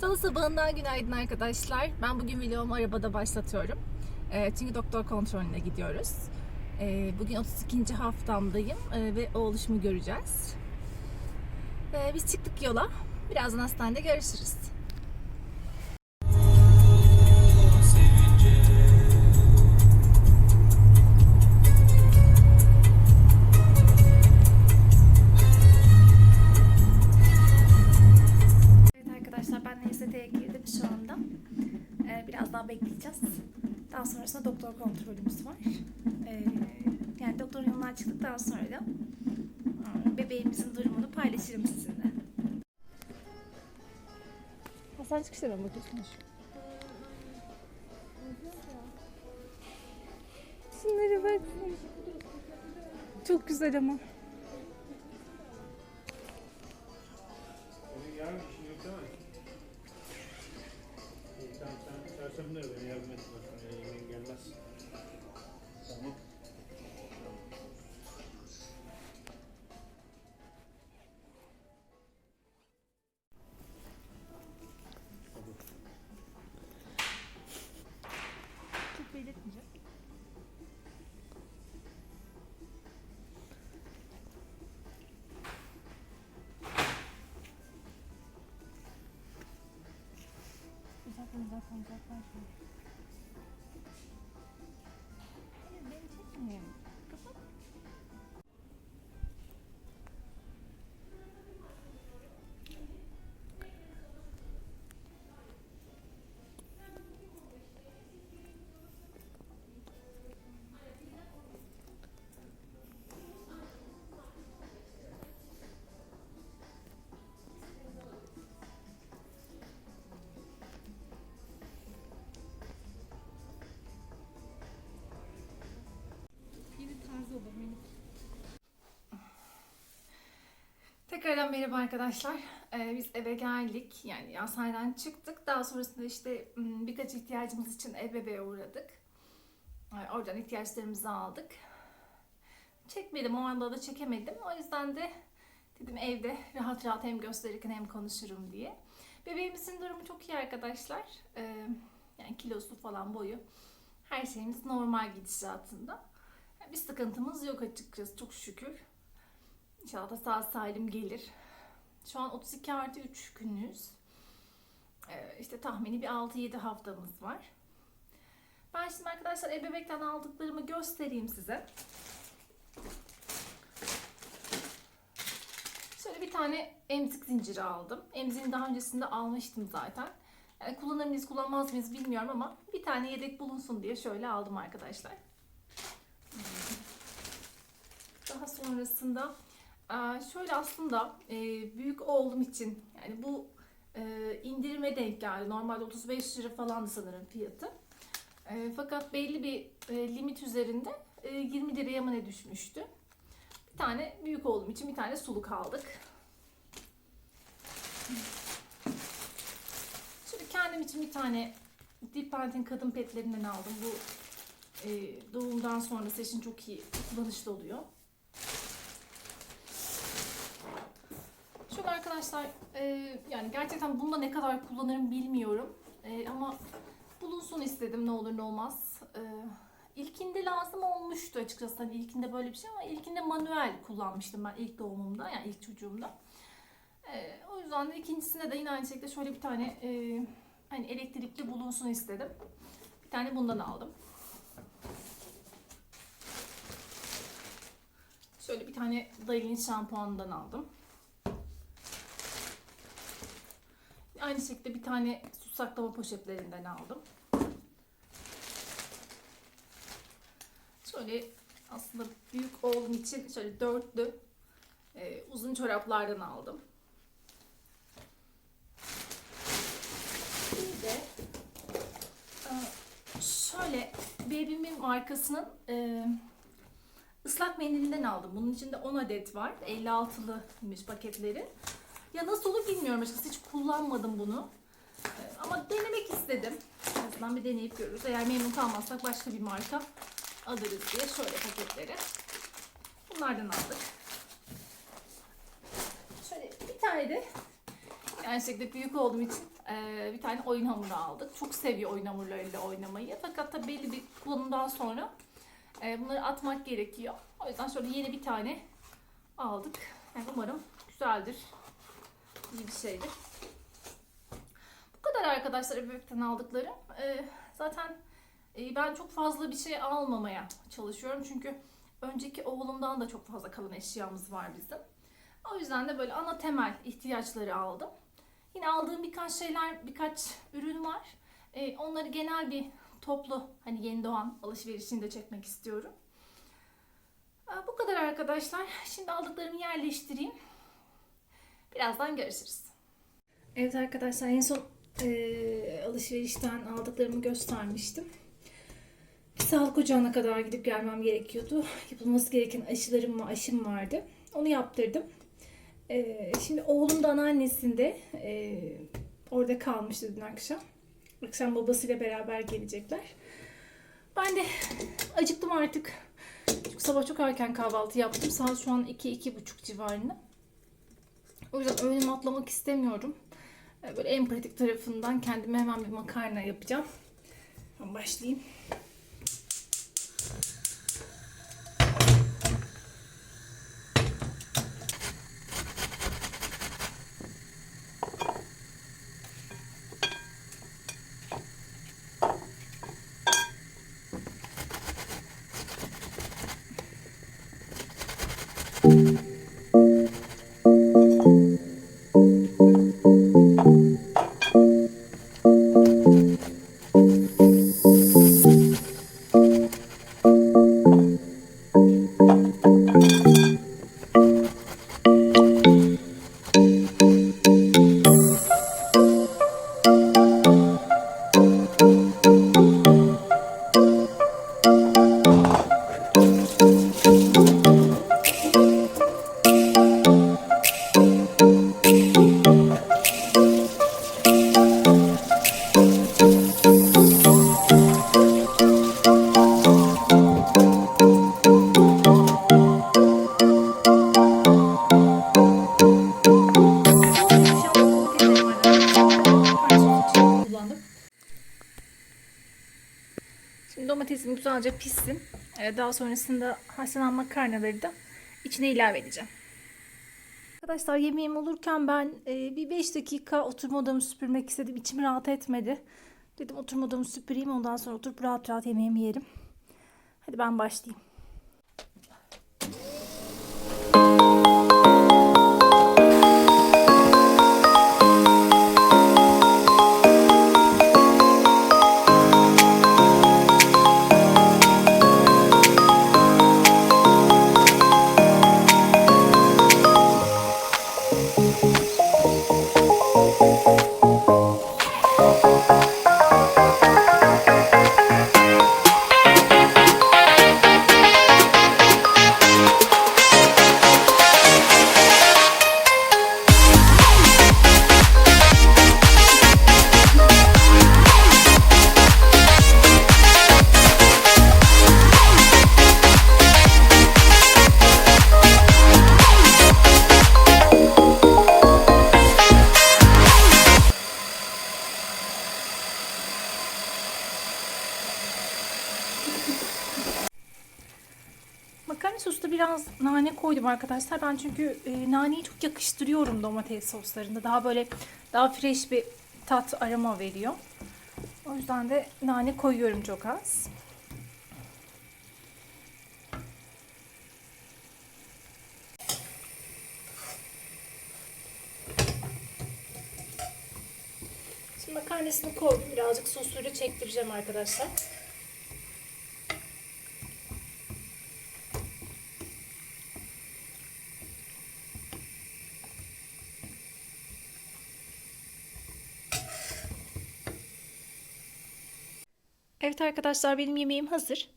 Salı sabahından günaydın arkadaşlar. Ben bugün vlogumu arabada başlatıyorum. Ee, çünkü doktor kontrolüne gidiyoruz. Ee, bugün 32. haftamdayım ee, ve oğluşumu göreceğiz. Ee, biz çıktık yola. Birazdan hastanede görüşürüz. Daha sonrasında doktor kontrolümüz var. Ee, yani doktorun yanından çıktıktan sonra da ıı, bebeğimizin durumunu paylaşırım sizinle. Hasan çıkışta mı bakıyorsunuz? Şunlara bak. Çok güzel ama. 你在看你在看 Tekrardan merhaba arkadaşlar. Ee, biz eve geldik. Yani hastaneden çıktık. Daha sonrasında işte birkaç ihtiyacımız için ev bebeğe uğradık. Ee, Oradan ihtiyaçlarımızı aldık. Çekmedim. O anda da çekemedim. O yüzden de dedim evde rahat rahat hem gösterirken hem konuşurum diye. Bebeğimizin durumu çok iyi arkadaşlar. Ee, Yani kilosu falan boyu. Her şeyimiz normal gidişatında. Bir sıkıntımız yok açıkçası çok şükür. İnşallah da sağ salim gelir. Şu an 32 artı 3 günlüğüz. Ee, işte tahmini bir 6-7 haftamız var. Ben şimdi arkadaşlar ebebekten aldıklarımı göstereyim size. Şöyle bir tane emzik zinciri aldım. Emziğini daha öncesinde almıştım zaten. Yani kullanır mıyız kullanmaz mıyız bilmiyorum ama bir tane yedek bulunsun diye şöyle aldım arkadaşlar. Daha sonrasında şöyle aslında eee, büyük oğlum için yani bu eee, indirime denk geldi. Normalde 35 lira falandı sanırım fiyatı. Eee, Fakat belli bir limit üzerinde eee, 20 liraya mı ne düşmüştü. Bir tane büyük oğlum için bir tane suluk aldık. Şöyle kendim için bir tane Dipent'in kadın petlerinden aldım. Bu e, doğumdan sonrası için çok iyi kullanışlı oluyor. Şöyle arkadaşlar e, yani gerçekten bunda ne kadar kullanırım bilmiyorum. E, ama bulunsun istedim ne olur ne olmaz. E, ilkinde lazım olmuştu açıkçası. Hani ilkinde böyle bir şey ama ilkinde manuel kullanmıştım ben ilk doğumumda yani ilk çocuğumda. E, o yüzden de ikincisinde de yine aynı şekilde şöyle bir tane e, hani elektrikli bulunsun istedim. Bir tane bundan aldım. Şöyle bir tane Daily'nin şampuanından aldım. Aynı şekilde bir tane su saklama poşetlerinden aldım. Şöyle aslında büyük oğlum için şöyle dörtlü e, uzun çoraplardan aldım. Bir de e, şöyle Baby'min markasının e, ıslak mendilinden aldım. Bunun içinde 10 adet var. 56'lıymış paketleri. Ya nasıl olur bilmiyorum açıkçası. Hiç kullanmadım bunu. E, ama denemek istedim. En azından bir deneyip görürüz. Eğer memnun kalmazsak başka bir marka alırız diye şöyle paketleri. Bunlardan aldık. Şöyle bir tane de Aynı şekilde büyük olduğum için e, bir tane oyun hamuru aldık. Çok seviyor oyun hamurlarıyla oynamayı. Fakat tabii belli bir konumdan sonra e, bunları atmak gerekiyor. O yüzden şöyle yeni bir tane aldık. Yani umarım güzeldir. İyi bir şeydir. Bu kadar arkadaşlar bebekten aldıklarım. E, zaten e, ben çok fazla bir şey almamaya çalışıyorum. Çünkü önceki oğlumdan da çok fazla kalan eşyamız var bizim. O yüzden de böyle ana temel ihtiyaçları aldım. Yine aldığım birkaç şeyler, birkaç ürün var. Ee, onları genel bir toplu hani yeni doğan alışverişini de çekmek istiyorum. Ee, bu kadar arkadaşlar. Şimdi aldıklarımı yerleştireyim. Birazdan görüşürüz. Evet arkadaşlar en son eee, alışverişten aldıklarımı göstermiştim. Bir sağlık ocağına kadar gidip gelmem gerekiyordu. Yapılması gereken aşılarım ve aşım vardı. Onu yaptırdım. Ee, şimdi oğlum da anneannesinde e, orada kalmıştı dün akşam. Akşam babasıyla beraber gelecekler. Ben de acıktım artık. Çünkü sabah çok erken kahvaltı yaptım. Saat şu an 2-2.30 civarında. O yüzden öğünümü atlamak istemiyorum. Ee, Böyle en pratik tarafından kendime hemen bir makarna yapacağım. Ben başlayayım. Güzelce pişsin. Ee, Daha sonrasında haşlanan makarnaları da içine ilave edeceğim. Arkadaşlar yemeğim olurken ben e, bir 5 dakika oturma odamı süpürmek istedim. İçim rahat etmedi. Dedim oturma odamı süpüreyim ondan sonra oturup rahat rahat yemeğimi yerim. Hadi ben başlayayım. Koydum arkadaşlar. Ben çünkü e, naneyi çok yakıştırıyorum domates soslarında. Daha böyle daha fresh bir tat aroma veriyor. O yüzden de nane koyuyorum çok az. Şimdi makarnasını koydum. Birazcık sosuyla çektireceğim arkadaşlar. Evet arkadaşlar benim yemeğim hazır.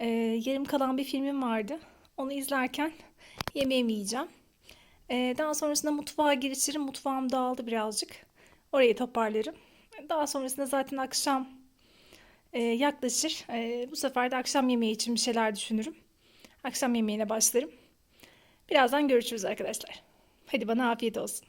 Ee, yarım kalan bir filmim vardı. Onu izlerken yemeğimi yiyeceğim. Ee, daha sonrasında mutfağa girişirim. Mutfağım dağıldı birazcık. Orayı toparlarım. Daha sonrasında zaten akşam e, yaklaşır. E, bu sefer de akşam yemeği için bir şeyler düşünürüm. Akşam yemeğine başlarım. Birazdan görüşürüz arkadaşlar. Hadi bana afiyet olsun.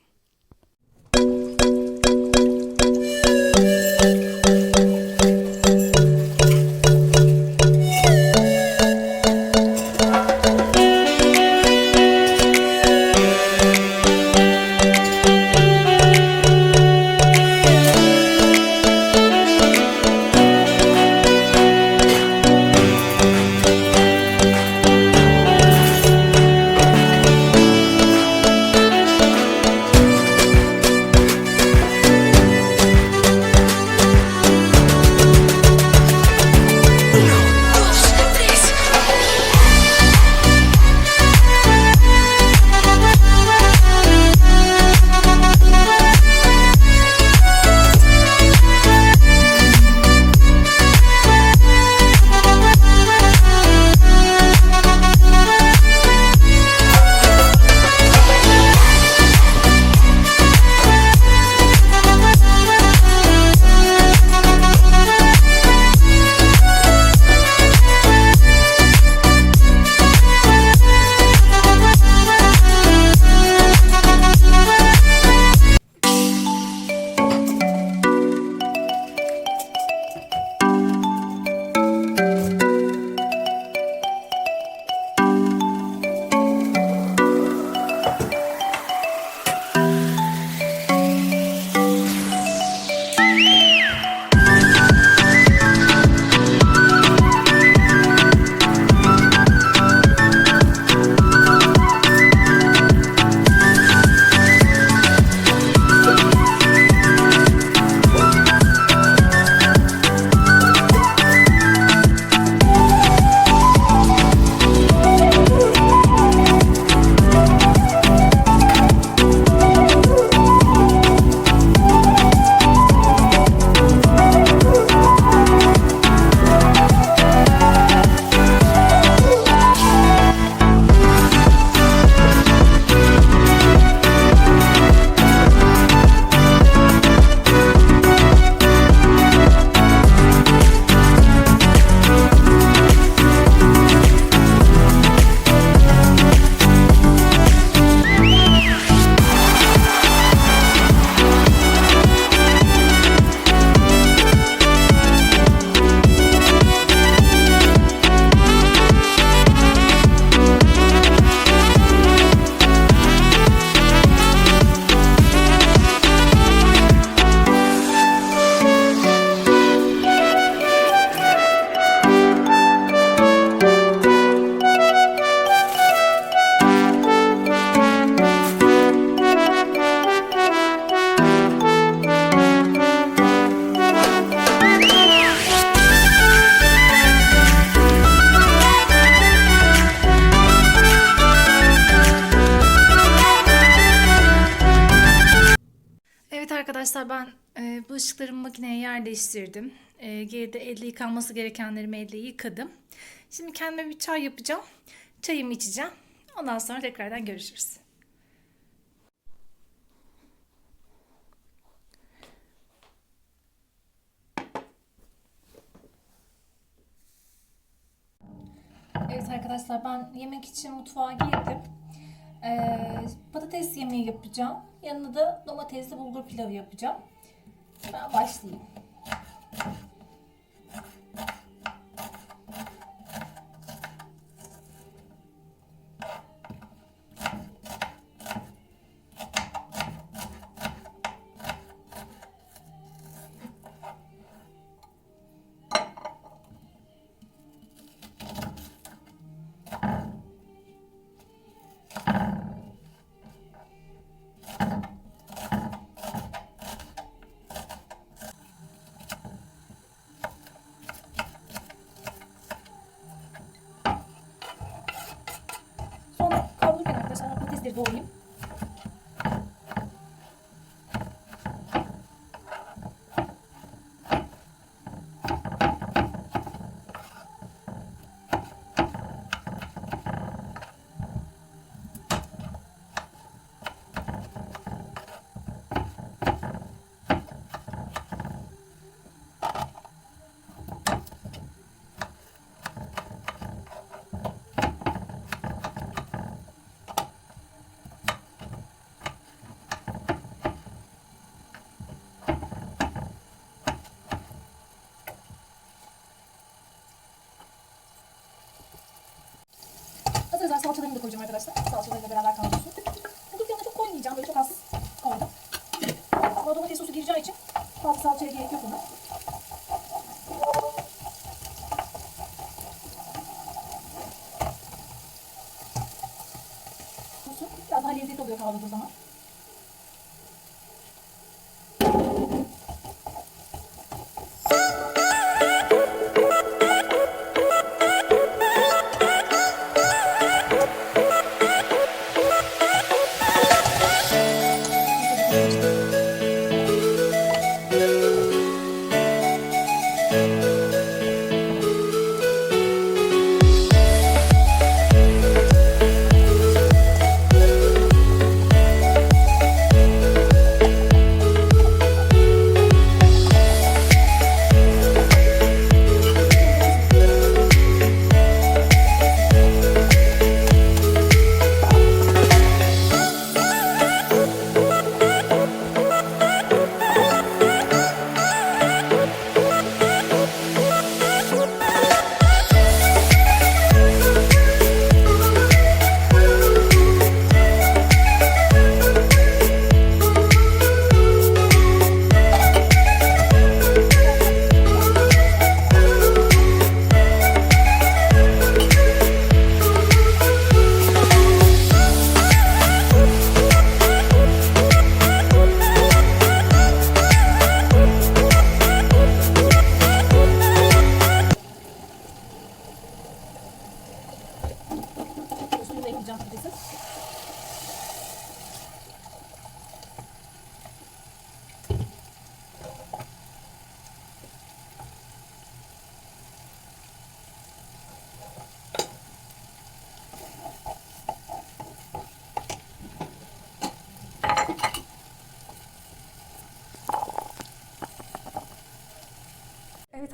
Arkadaşlar ben e, bulaşıklarımı makineye yerleştirdim. E, geride elle yıkanması gerekenlerimi elle yıkadım. Şimdi kendime bir çay yapacağım. Çayımı içeceğim. Ondan sonra tekrardan görüşürüz. Evet arkadaşlar ben yemek için mutfağa girdim. Ee, patates yemeği yapacağım. Yanına da domatesli bulgur pilavı yapacağım. Ben başlayayım. Sonra kavrulurken arkadaşlar patatesleri doğrayayım. Az önce salçalarımı da koyacağım arkadaşlar. Salçalarıyla beraber kavrulsun. Bulgur pilavına çok koymayacağım. Böyle çok az koydum. Ama domates sosu gireceği için fazla salçaya gerek yok ona. Biraz daha lezzetli oluyor kavrulduğu zaman.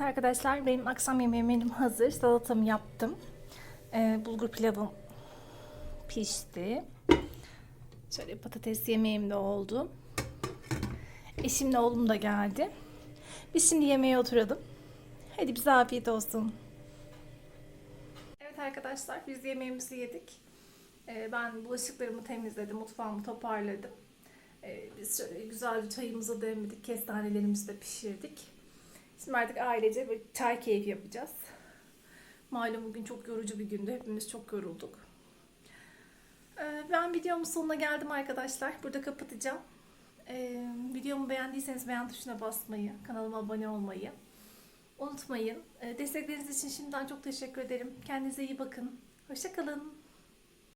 Arkadaşlar benim akşam yemeğim benim hazır. Salatamı yaptım. Ee, bulgur pilavım pişti. Şöyle patates yemeğim de oldu. Eşimle oğlum da geldi. Biz şimdi yemeğe oturalım. Hadi bize afiyet olsun. Evet arkadaşlar biz yemeğimizi yedik. Ee, ben bulaşıklarımı temizledim, mutfağımı toparladım. Ee, biz şöyle güzelce çayımızı demledik, kestanelerimizi de pişirdik. Şimdi artık ailece bir çay keyfi yapacağız. Malum bugün çok yorucu bir gündü. Hepimiz çok yorulduk. Ee, Ben videomun sonuna geldim arkadaşlar. Burada kapatacağım. Ee, Videomu beğendiyseniz beğen tuşuna basmayı, kanalıma abone olmayı unutmayın. Ee, Destekleriniz için şimdiden çok teşekkür ederim. Kendinize iyi bakın. Hoşçakalın.